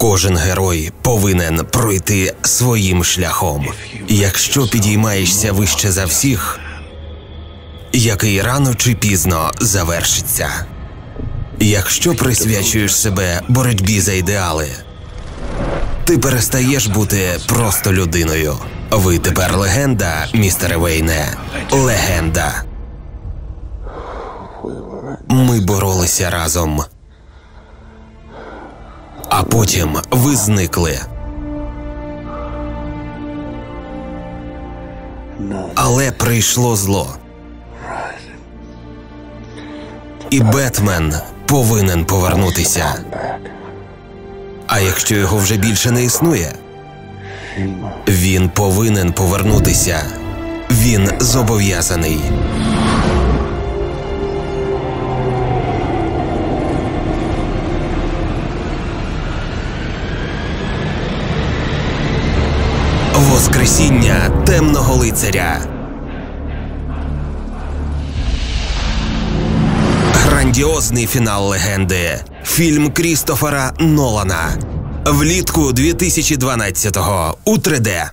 Кожен герой повинен пройти своїм шляхом. Якщо підіймаєшся вище за всіх, який рано чи пізно завершиться. Якщо присвячуєш себе боротьбі за ідеали, ти перестаєш бути просто людиною. Ви тепер легенда, містере Вейне. Легенда. Ми боролися разом. А потім ви зникли. Але прийшло зло. І Бетмен повинен повернутися. А якщо його вже більше не існує, він повинен повернутися. Він зобов'язаний. Воскресіння темного лицаря. Грандіозний фінал легенди. Фільм Крістофера Нолана. Влітку 2012-го у 3D.